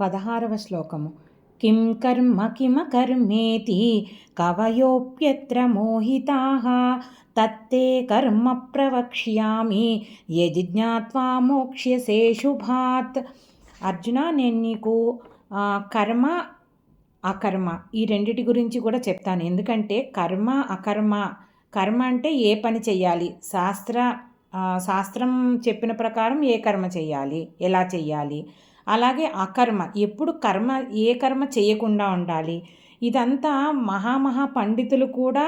పదహారవ శ్లోకము. కిం కర్మ కిమకర్మేతి కవయోప్యత్ర మోహితా. తత్తే కర్మ ప్రవక్ష్యామి యది మోక్ష్యసే శుభాత్. అర్జున నేను నీకు కర్మ అకర్మ ఈ రెండిటి గురించి కూడా చెప్తాను. ఎందుకంటే కర్మ అకర్మ కర్మ అంటే ఏ పని చెయ్యాలి? శాస్త్ర శాస్త్రం చెప్పిన ప్రకారం ఏ కర్మ చెయ్యాలి? ఎలా చెయ్యాలి? అలాగే అకర్మ ఎప్పుడు కర్మ ఏ కర్మ చేయకుండా ఉండాలి. ఇదంతా మహామహా పండితులు కూడా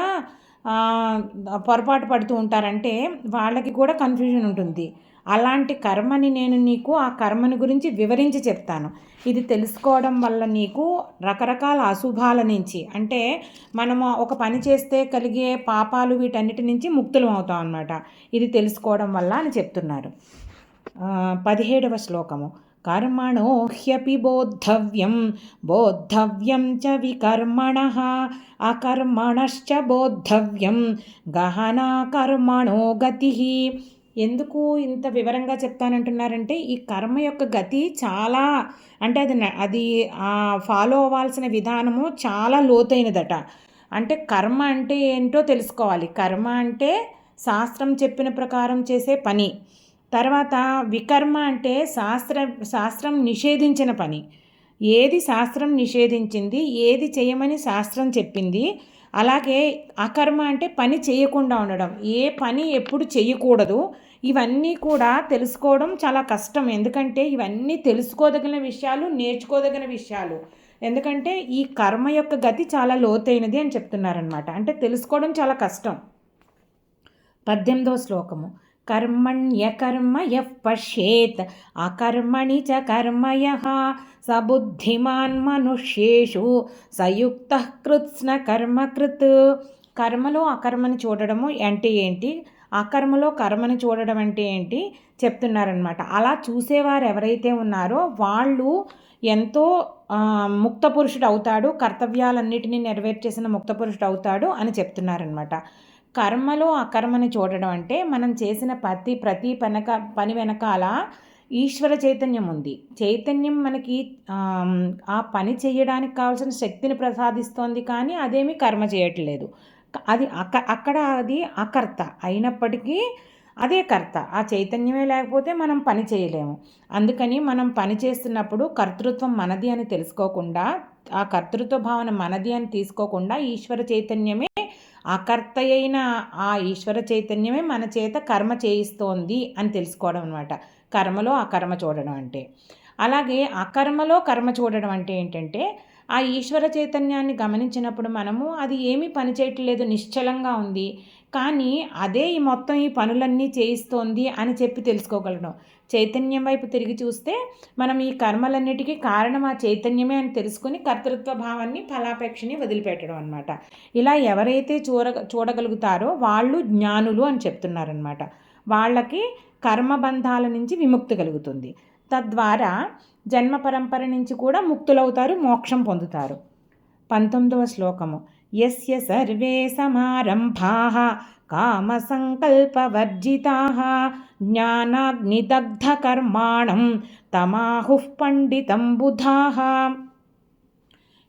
పొరపాటు పడుతూ ఉంటారంటే వాళ్ళకి కూడా కన్ఫ్యూజన్ ఉంటుంది. అలాంటి కర్మని నేను నీకు ఆ కర్మని గురించి వివరించి చెప్తాను. ఇది తెలుసుకోవడం వల్ల నీకు రకరకాల అశుభాల నుంచి అంటే మనము ఒక పని చేస్తే కలిగే పాపాలు వీటన్నిటి నుంచి ముక్తులం అవుతాం అన్నమాట. ఇది తెలుసుకోవడం వల్ల అని చెప్తున్నారు. పదిహేడవ శ్లోకము. కర్మణోహ్యపి బోద్ధవ్యం బోద్ధవ్యం చ వికర్మణ అకర్మణశ్చ బోద్ధవ్యం గహనా కర్మణో గతి ఎందుకు ఇంత వివరంగా చెప్తానంటున్నారంటే ఈ కర్మ యొక్క గతి చాలా అంటే అది అది ఫాలో అవ్వాల్సిన విధానము చాలా లోతైనదట. అంటే కర్మ అంటే ఏంటో తెలుసుకోవాలి. కర్మ అంటే శాస్త్రం చెప్పిన ప్రకారం చేసే పని. తర్వాత వికర్మ అంటే శాస్త్ర శాస్త్రం నిషేధించిన పని. ఏది శాస్త్రం నిషేధించింది ఏది చేయమని శాస్త్రం చెప్పింది అలాగే అకర్మ అంటే పని చేయకుండా ఉండడం. ఏ పని ఎప్పుడు చేయకూడదు ఇవన్నీ కూడా తెలుసుకోవడం చాలా కష్టం. ఎందుకంటే ఇవన్నీ తెలుసుకోదగిన విషయాలు నేర్చుకోదగిన విషయాలు. ఎందుకంటే ఈ కర్మ యొక్క గతి చాలా లోతైనది అని చెప్తున్నారనమాట అంటే తెలుసుకోవడం చాలా కష్టం. పద్దెనిమిదవ శ్లోకము. కర్మణ్యకర్మ యః పశ్యేత్ అకర్మణి చ కర్మయ స బుద్ధిమాన్ మనుష్యేషు సయుక్త కృత్స్న కర్మకృత్ కర్మలో అకర్మని చూడడము అంటే ఏంటి? అకర్మలో కర్మని చూడడం అంటే ఏంటి? చెప్తున్నారనమాట అలా చూసేవారు ఎవరైతే ఉన్నారో వాళ్ళు ఎంతో ముక్త పురుషుడు అవుతాడు కర్తవ్యాలన్నిటినీ నెరవేర్చేసిన ముక్త పురుషుడు అవుతాడు అని చెప్తున్నారనమాట కర్మలో అకర్మని చూడడం అంటే మనం చేసిన ప్రతి ప్రతి పనక పని వెనకాల ఈశ్వర చైతన్యం ఉంది. చైతన్యం మనకి ఆ పని చేయడానికి కావాల్సిన శక్తిని ప్రసాదిస్తోంది కానీ అదేమీ కర్మ చేయట్లేదు. అది అక్క అక్కడ అది అకర్త అయినప్పటికీ అదే కర్త. ఆ చైతన్యమే లేకపోతే మనం పని చేయలేము. అందుకని మనం పని చేస్తున్నప్పుడు కర్తృత్వం మనది అని తెలుసుకోకుండా ఆ కర్తృత్వ భావన మనది అని తీసుకోకుండా ఈశ్వర చైతన్యమే అకర్త అయిన ఆ ఈశ్వర చైతన్యమే మన చేత కర్మ చేయిస్తోంది అని తెలుసుకోవడం అనమాట కర్మలో ఆ కర్మ చూడడం అంటే. అలాగే అకర్మలో కర్మ చూడడం అంటే ఏంటంటే ఆ ఈశ్వర చైతన్యాన్ని గమనించినప్పుడు మనము అది ఏమీ పని చేయట్లేదు నిశ్చలంగా ఉంది. కానీ అదే ఈ మొత్తం ఈ పనులన్నీ చేయిస్తోంది అని చెప్పి తెలుసుకోగలడం చైతన్యం వైపు తిరిగి చూస్తే మనం ఈ కర్మలన్నిటికీ కారణం ఆ చైతన్యమే అని తెలుసుకుని కర్తృత్వ భావాన్ని ఫలాపేక్షని వదిలిపెట్టడం అనమాట ఇలా ఎవరైతే చూడ చూడగలుగుతారో వాళ్ళు జ్ఞానులు అని చెప్తున్నారనమాట వాళ్ళకి కర్మబంధాల నుంచి విముక్తి కలుగుతుంది. తద్వారా జన్మ పరంపర నుంచి కూడా ముక్తులవుతారు మోక్షం పొందుతారు. పంతొమ్మిదవ శ్లోకము. యస్య సర్వే సమారంభా కామ సంకల్పవర్జితా జ్ఞానాగ్నిదగ్ధ కర్మాణం తమాహు పండితం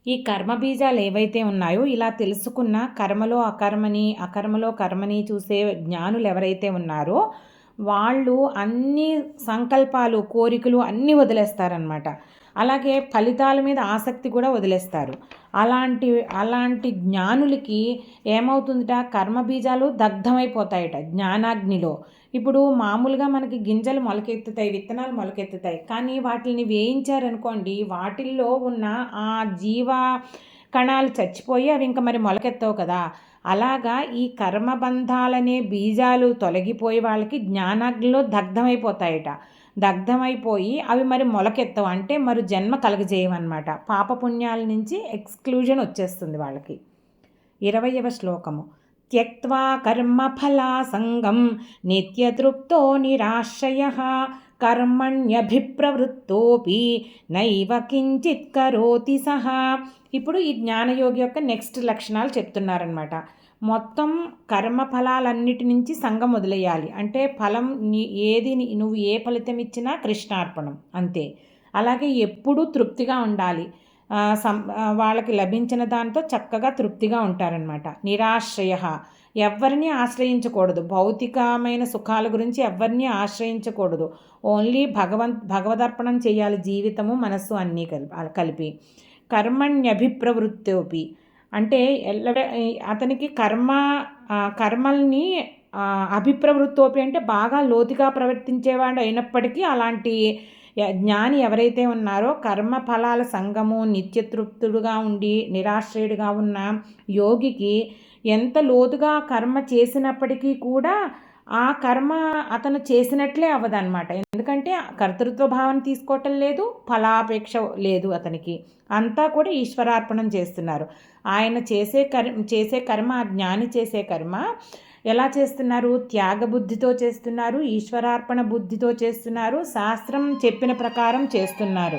ఈ కర్మ బీజాలు ఏవైతే ఉన్నాయో ఇలా తెలుసుకున్న కర్మలో అకర్మని అకర్మలో కర్మని చూసే జ్ఞానులు ఎవరైతే ఉన్నారో వాళ్ళు అన్ని సంకల్పాలు కోరికలు అన్నీ వదిలేస్తారనమాట అలాగే ఫలితాల మీద ఆసక్తి కూడా వదిలేస్తారు. అలాంటి అలాంటి జ్ఞానులకి ఏమవుతుందిట? కర్మ బీజాలు దగ్ధమైపోతాయట జ్ఞానాగ్నిలో. ఇప్పుడు మామూలుగా మనకి గింజలు మొలకెత్తుతాయి విత్తనాలు మొలకెత్తుతాయి. కానీ వాటిని వేయించారనుకోండి వాటిల్లో ఉన్న ఆ జీవ కణాలు చచ్చిపోయి అవి ఇంకా మరి మొలకెత్తవు కదా. అలాగా ఈ కర్మబంధాలనే బీజాలు తొలగిపోయి వాళ్ళకి జ్ఞానాగ్నిలో దగ్ధమైపోతాయట. దగ్ధమైపోయి అవి మరి మొలకెత్తవు. అంటే మరి జన్మ కలగజేయమన్నమాట పాపపుణ్యాల నుంచి ఎక్స్క్లూజన్ వచ్చేస్తుంది వాళ్ళకి. ఇరవయవ శ్లోకము. త్యక్వా కర్మఫలాసంగం నిత్యతృప్తో నిరాశ్రయ కర్మణ్యభిప్రవృత్తోపి నైవ కించిత్ కరోతి సహా. ఇప్పుడు ఈ జ్ఞానయోగి యొక్క నెక్స్ట్ లక్షణాలు చెప్తున్నారనమాట మొత్తం కర్మ ఫలాలన్నిటి నుంచి సంఘం వదిలేయాలి. అంటే ఫలం నీ ఏది నువ్వు ఏ ఫలితం ఇచ్చినా కృష్ణార్పణం. అంతే. అలాగే ఎప్పుడూ తృప్తిగా ఉండాలి. సం వాళ్ళకి లభించిన దాంతో చక్కగా తృప్తిగా ఉంటారనమాట నిరాశ్రయ. ఎవరిని ఆశ్రయించకూడదు. భౌతికమైన సుఖాల గురించి ఎవరిని ఆశ్రయించకూడదు. ఓన్లీ భగవంత్ భగవదర్పణం చేయాలి జీవితము మనస్సు అన్నీ కలిపి కలిపి. కర్మణ్యభిప్రవృత్తి అంటే ఎల్ల అతనికి కర్మ కర్మల్ని అభిప్రవృత్తోపి అంటే బాగా లోతుగా ప్రవర్తించేవాడు అయినప్పటికీ అలాంటి జ్ఞాని ఎవరైతే ఉన్నారో కర్మ ఫలాల సంగము నిత్యతృప్తుడుగా ఉండి నిరాశ్రయుడిగా ఉన్న యోగికి ఎంత లోతుగా కర్మ చేసినప్పటికీ కూడా ఆ కర్మ అతను చేసినట్లే అవ్వదన్నమాట ఎందుకంటే కర్తృత్వ భావన తీసుకోవటం లేదు ఫలాపేక్ష లేదు అతనికి. అంతా కూడా ఈశ్వరార్పణం చేస్తున్నారు. ఆయన చేసే కర్మ చేసే కర్మ ఆ జ్ఞాని చేసే కర్మ ఎలా చేస్తున్నారు? త్యాగ బుద్ధితో చేస్తున్నారు ఈశ్వరార్పణ బుద్ధితో చేస్తున్నారు శాస్త్రం చెప్పిన ప్రకారం చేస్తున్నారు.